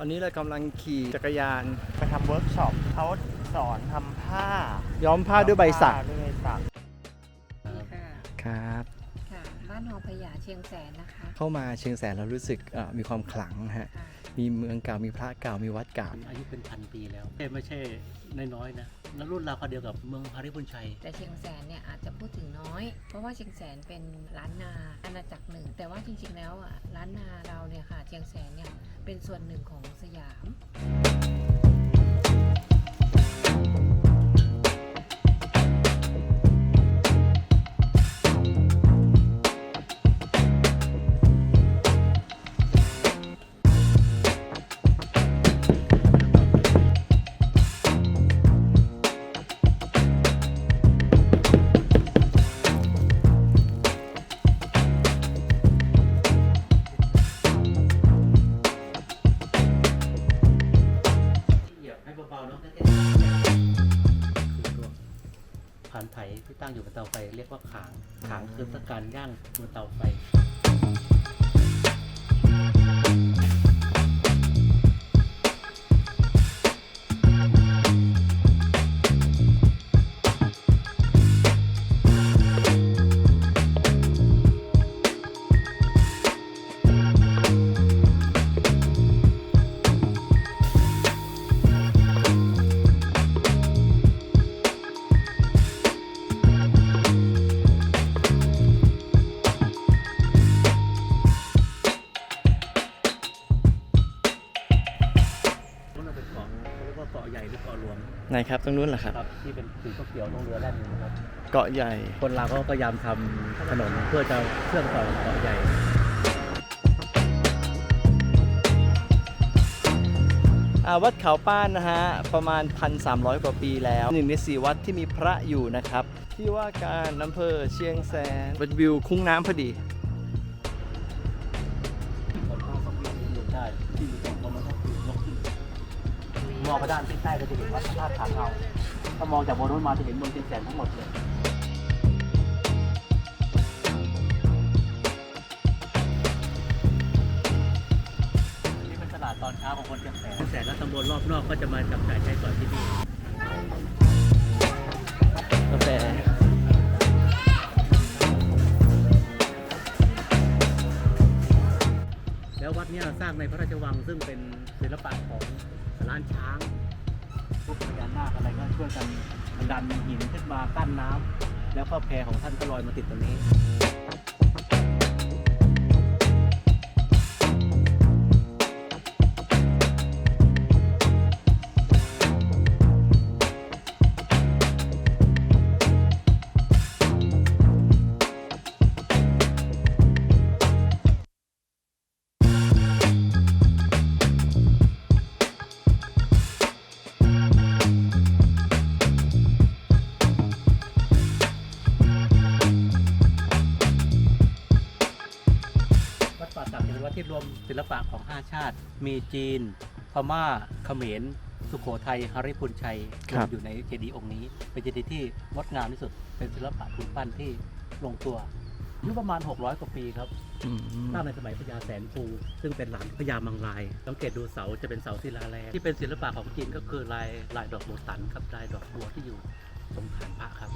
อนนี้เรากำลังขี่จักรยาน ไปทำเวิร์กช็อปเขาสอนทำผ้าย้อมผ้าด้วยใบสักผ้าด้วยใบสักนี่ค่ะครับ ค่ะ บ้านหอพญาเชียงแสนนะคะ เข้ามาเชียงแสนเรารู้สึกเอ่อมีความขลังฮะ ค่ะ มีเมืองเก่ามีพระเก่ามีวัดเก่า อายุเป็นพันปีแล้วไม่ไม่ใช่น้อยๆนะแล้วรุ่นราวคราวเดียวกับเมืองฮาริพุนชัย แต่เชียงแสนเนี่ยอาจจะพูดถึงน้อย เพราะว่าเชียงแสนเป็นล้านนาอาณาจักรหนึ่ง แต่ว่าจริงๆแล้วอะล้านนาเราเนี่ยค่ะเชียงแสนเนี่ยเป็นส่วนหนึ่งของสยามาเนาะคือตัวผ่านไถที่ตั้งอยู่บนเตาไฟเรียกว่าขาง ขางคือสการย่างบนเตาไฟ ไหนครับตรงนู้นเหรอครับ ครับที่เป็นสีเขียวๆลงเรือแล่นอยู่นะครับ เกาะใหญ่ คนลาวก็พยายามทำถนนเพื่อจะเชื่อมต่อเกาะใหญ่ อ่าวัดเขาป้านนะฮะ ประมาณ 1,300 กว่าปีแล้วหนึ่งในสี่วัดที่มีพระอยู่นะครับ ที่ว่าการอำเภอเชียงแสนเป็นวิวคุ้งน้ำพอดี คนเข้าสมีอยู่ได้ที่อยู่ตรงคนมันก็คือยกขึ้น มองไปด้านที่ใต้ก็จะเห็นวัดพระธาตุผาเงาถ้ามองจากบนนู้นมาจะเห็นเมืองเชียงแสนทั้งหมดเลยนี่เป็นตลาดตอนเช้าของคนเชียงแสนเชียงแสนและตำบลรอบนอกก็จะมาจับจ่ายใช้สอยที่นี่กาแฟแล้ววัดเนี้สร้างในพระราชวังซึ่งเป็นศิลปะของ ร้านช้าง พวกพญานาคอะไรก็ช่วยกันดันหินขึ้นมากั้นน้ำแล้วก็แพของท่านก็ลอยมาติดตรงนี้ ป่าสักเป็นวัดที่รวมศิลปะของ 5 ชาติ มีจีน พม่าเขมร สุโขทัยฮาริพุนชัยรวมอยู่ในเจดีย์องค์นี้ เป็นเจดีย์ที่งดงามที่สุด เป็นศิลปะปูนปั้นที่ลงตัวอายุประมาณ 600 กว่าปีครับอืมสร้างในสมัยพญาแสนปูซึ่งเป็นหลานพญามังลายสังเกตดูเสาจะเป็นเสาศิลาแรงที่เป็นศิลปะของจีนก็คือลายลายดอกโบตันครับลายดอกบัวที่อยู่ตรงฐานพระครับ